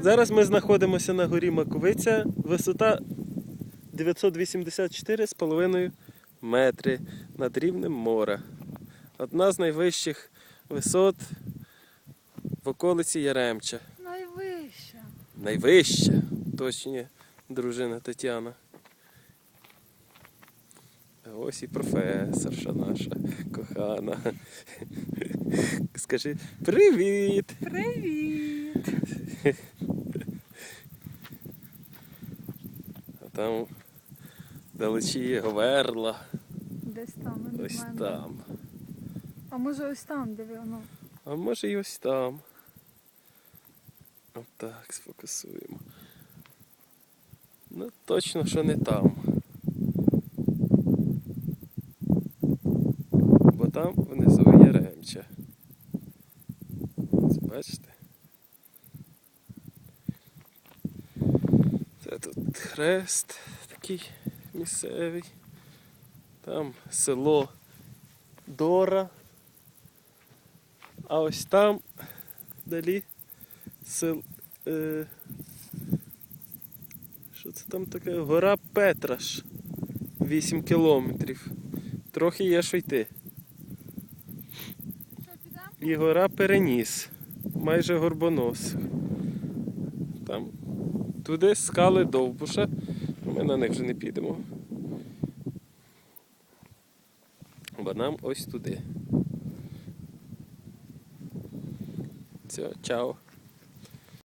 Зараз ми знаходимося на горі Маковиця, висота 984,5 метри над рівнем моря. Одна з найвищих висот в околиці Яремча. Найвища. Найвища, точніше, дружина Тетяна. Ось і професорша наша кохана. Скажи привіт! Привіт! А там далечі Говерла. Десь там. не Ось знаю. там. А може ось там, де воно. А може і ось там. Отак, сфокусуємо. Ну, точно, що не там. Бо там внизу є ремча. Ось бачите? Це тут хрест такий місцевий. Там село Дора. А ось там далі сел. Е, що це там таке? Гора Петраш. 8 кілометрів. Трохи є що йти. І гора Переніс. Майже горбонос. Там туди скали довбуша. Ми на них вже не підемо. Бо нам ось туди. Все, чао.